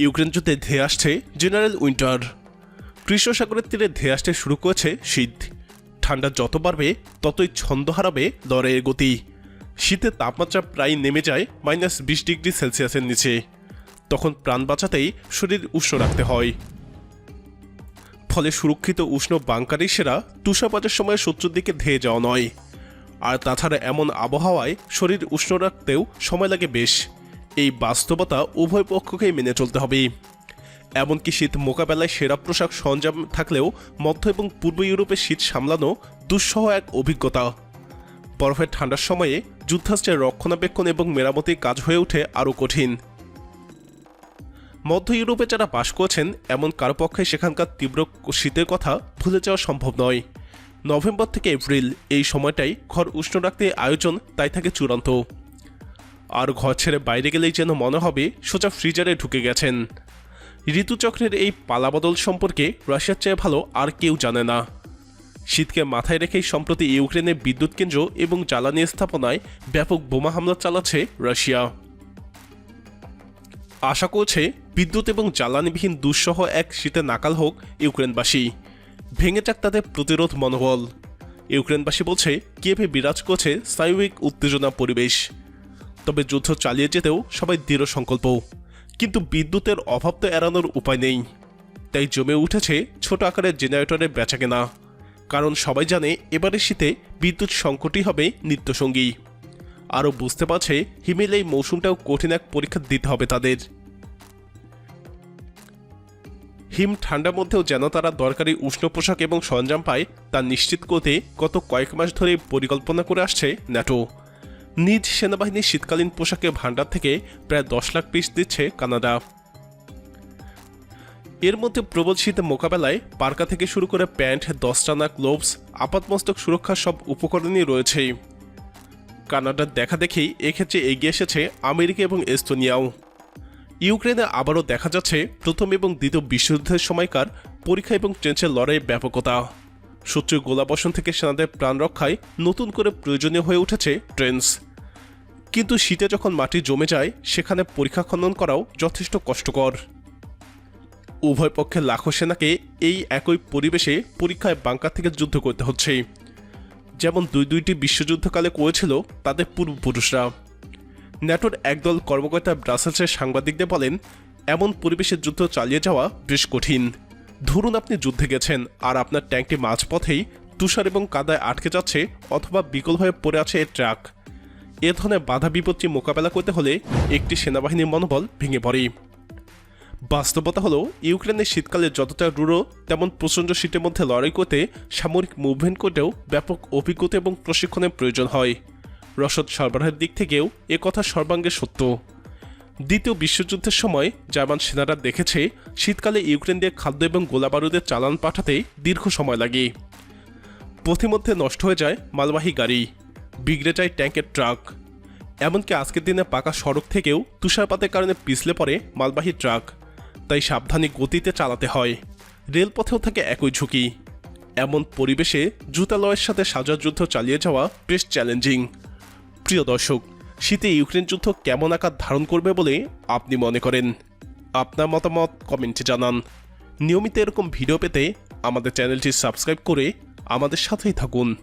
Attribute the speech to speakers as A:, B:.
A: Ukraine যুদ্ধে ধেয়ে আসছে জেনারেল উইন্টার। কৃষ্ণ সাগরের তীরে ধেয়ে আসতে শুরু করেছে শীত। ঠান্ডা যত বাড়বে, ততই ছন্দ হারাবে লড়াইয়ের গতি। শীতের তাপমাত্রা প্রায় নেমে যায় মাইনাস বিশ ডিগ্রি সেলসিয়াসের নিচে। তখন প্রাণ বাঁচাতেই শরীর উষ্ণ রাখতে হয়। ফলে সুরক্ষিত উষ্ণ বাংকারই সেরা তুষারপাতের সময় শত্রুর দিকে ধেয়ে যাওয়া নয়। আর তাছাড়া এমন আবহাওয়ায় শরীর উষ্ণ রাখতেও সময় লাগে বেশ। এই বাস্তবতা উভয় পক্ষকেই মেনে চলতে হবে। এমনকি শীত মোকাবেলায় সেরা পোশাক সরঞ্জাম থাকলেও মধ্য এবং পূর্ব ইউরোপের শীত সামলানো দুঃসহ এক অভিজ্ঞতা। বরফের ঠান্ডার সময়ে যুদ্ধাস্ত্রের রক্ষণাবেক্ষণ এবং মেরামতির কাজ হয়ে ওঠে আরও কঠিন। মধ্য ইউরোপে যারা বাস করছেন, এমন কারও পক্ষে সেখানকার তীব্র শীতের কথা ভুলে যাওয়া সম্ভব নয়। নভেম্বর থেকে এপ্রিল এই সময়টাই ঘর উষ্ণ রাখতে আয়োজন, তাই থাকে চূড়ান্ত। আর ঘর ছেড়ে বাইরে গেলেই যেন মনে হবে সোজা ফ্রিজারে ঢুকে গেছেন। ঋতুচক্রের এই পালাবদল সম্পর্কে রাশিয়ার চেয়ে ভালো আর কেউ জানে না। শীতকে মাথায় রেখেই সম্প্রতি ইউক্রেনে বিদ্যুৎ কেন্দ্র এবং জ্বালানি স্থাপনায় ব্যাপক বোমা হামলা চালাচ্ছে রাশিয়া। আশা করছে বিদ্যুৎ এবং জ্বালানিবিহীন দুঃসহ এক শীতে নাকাল হোক ইউক্রেনবাসী। ভেঙে যাক তাদের প্রতিরোধ মনোবল। ইউক্রেনবাসী বলছে কিয়েভে বিরাজ করছে স্নায়ুবিক উত্তেজনা পরিবেশ। তবে যুদ্ধ চালিয়ে যেতেও সবাই দৃঢ় সংকল্প। কিন্তু বিদ্যুতের অভাব তো এড়ানোর উপায় নেই। তাই জমে উঠেছে ছোট আকারের জেনারেটরের বেচাকেনা। কারণ সবাই জানে এবারে শীতে বিদ্যুৎ সংকটই হবে নিত্যসঙ্গী। আরও বুঝতে পারছে হিমেল এই মৌসুমটাও কঠিন এক পরীক্ষা দিতে হবে তাদের। হিম ঠান্ডার মধ্যেও যেন তারা দরকারি উষ্ণ পোশাক এবং সরঞ্জাম পায় তা নিশ্চিত করতে গত কয়েক মাস ধরে পরিকল্পনা করে আসছে ন্যাটো। নিজ সেনাবাহিনীর শীতকালীন পোশাকের ভাণ্ডার থেকে প্রায় দশ লাখ পিস দিচ্ছে কানাডা। এর মধ্যে প্রবল শীতে মোকাবেলায় পার্কা থেকে শুরু করে প্যান্ট, দশটানা গ্লোভস, আপাতমস্তক সুরক্ষার সব উপকরণই রয়েছে। কানাডার দেখা দেখেই এক্ষেত্রে এগিয়ে এসেছে আমেরিকা এবং এস্তোনিয়াও। ইউক্রেনে আবারও দেখা যাচ্ছে প্রথম এবং দ্বিতীয় বিশ্বযুদ্ধের সময়কার পরীক্ষা এবং ট্রেঞ্চের লড়াইয়ের ব্যাপকতা। শত্রুর গোলাবর্ষণ থেকে সেনাদের প্রাণ রক্ষায় নতুন করে প্রয়োজনীয় হয়ে উঠেছে ট্রেন্স কিন্তু শীতে যখন মাটি জমে যায়, সেখানে পরীক্ষা খনন করাও যথেষ্ট কষ্টকর। উভয় পক্ষের লাখো সেনাকে এই একই পরিবেশে পরীক্ষায় বাংকার থেকে যুদ্ধ করতে হচ্ছে। যেমন দুই দুইটি বিশ্বযুদ্ধকালে করেছিল তাদের পূর্বপুরুষরা। ন্যাটোর একদল কর্মকর্তা ব্রাসেলসের সাংবাদিকদের বলেন, এমন পরিবেশে যুদ্ধ চালিয়ে যাওয়া বেশ কঠিন। ধরুন আপনি যুদ্ধে গেছেন আর আপনার ট্যাঙ্কটি মাঝপথেই তুষার এবং কাদায় আটকে যাচ্ছে অথবা বিকল হয়ে পড়ে আছে এর ট্রাক। এ ধরনের বাধা বিপত্তি মোকাবেলা করতে হলে একটি সেনাবাহিনীর মনোবল ভেঙে পড়ে। বাস্তবতা হলো, ইউক্রেনের শীতকালে যতটা রুড়ো, তেমন প্রচণ্ড শীতের মধ্যে লড়াই করতে সামরিক মুভমেন্ট করতেও ব্যাপক অভিজ্ঞতা এবং প্রশিক্ষণের প্রয়োজন হয়। রসদ সরবরাহের দিক থেকেও এ কথা সর্বাঙ্গে সত্য। দ্বিতীয় বিশ্বযুদ্ধের সময় জার্মান সেনারা দেখেছে শীতকালে ইউক্রেন দিয়ে খাদ্য এবং গোলাবারুদের চালান পাঠাতে দীর্ঘ সময় লাগে। পথিমধ্যে নষ্ট হয়ে যায় মালবাহী গাড়ি, বিগড়ে যায় ট্যাঙ্কের ট্রাক। এমনকি আজকের দিনে পাকা সড়ক থেকেও তুষারপাতের কারণে পিছলে পড়ে মালবাহী ট্রাক, তাই সাবধানী গতিতে চালাতে হয়। রেলপথেও থাকে একই ঝুঁকি। এমন পরিবেশে জুতালয়ের সাথে সাজা যুদ্ধ চালিয়ে যাওয়া বেশ চ্যালেঞ্জিং প্রিয় দর্শক শীতে ইউক্রেন যুদ্ধ কেমন আকার ধারণ করবে বলে আপনি মনে করেন? আপনার মতামত কমেন্টে জানান। নিয়মিত এরকম ভিডিও পেতে আমাদের চ্যানেলটি সাবস্ক্রাইব করে আমাদের সাথেই থাকুন।